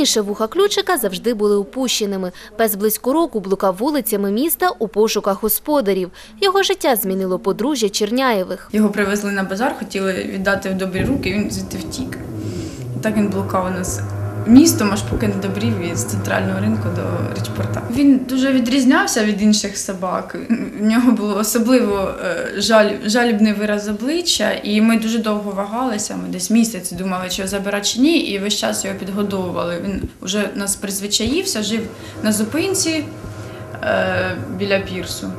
Раніше вуха ключика завжди були упущеними. Пес близько року блукав вулицями міста у пошуках господарів. Його життя змінило подружжя Черняєвих. Його привезли на базар, хотіли віддати в добрі руки, він звідти втік. Так він блукав у нас містом, аж поки не добрів із центрального ринку до речпорта. Він дуже відрізнявся від інших собак. У нього було особливо е, жаль, жалібний вираз обличчя, і ми дуже довго вагалися. Ми десь місяць думали, чи його забирати чи ні, і весь час його підгодовували. Він вже нас призвичаївся, жив на зупинці е, біля пірсу.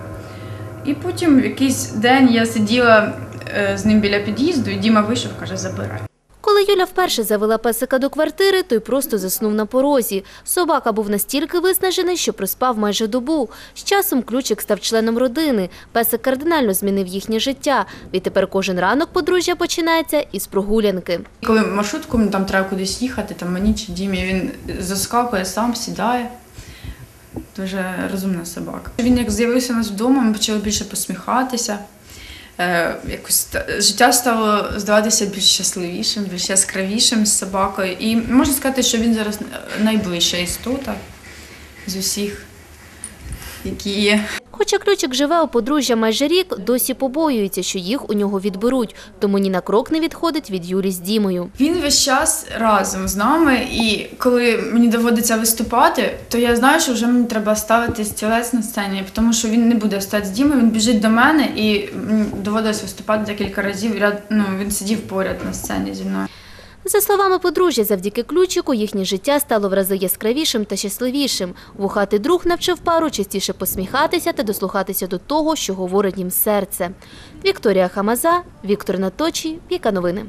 І потім в якийсь день я сиділа е, з ним біля під'їзду, і Діма вийшов, каже, забирай. Коли Юля вперше завела песика до квартири, той просто заснув на порозі. Собака був настільки виснажений, що проспав майже добу. З часом ключик став членом родини. Песик кардинально змінив їхнє життя. Відтепер кожен ранок подружжя починається із прогулянки. Коли маршрутку там треба кудись їхати, там мені чи Дімі, він заскакує сам, сідає. Дуже розумна собака. Він як з'явився у нас вдома, ми почали більше посміхатися. Е, якось життя стало здаватися більш щасливішим, більш яскравішим з собакою. І можна сказати, що він зараз найближча істота з усіх, які є. Хоча ключик живе у подружжя майже рік, досі побоюється, що їх у нього відберуть, тому ні на крок не відходить від Юлі з Дімою. Він весь час разом з нами, і коли мені доводиться виступати, то я знаю, що вже мені треба ставити стілець на сцені, тому що він не буде стати з Дімою, він біжить до мене і доводилось виступати декілька разів. Ряд, ну, він сидів поряд на сцені зі мною. За словами подружжя, завдяки ключику їхнє життя стало в рази яскравішим та щасливішим. Вухатий друг навчив пару частіше посміхатися та дослухатися до того, що говорить їм серце. Вікторія Хамаза, Віктор Наточій, Віка Новини.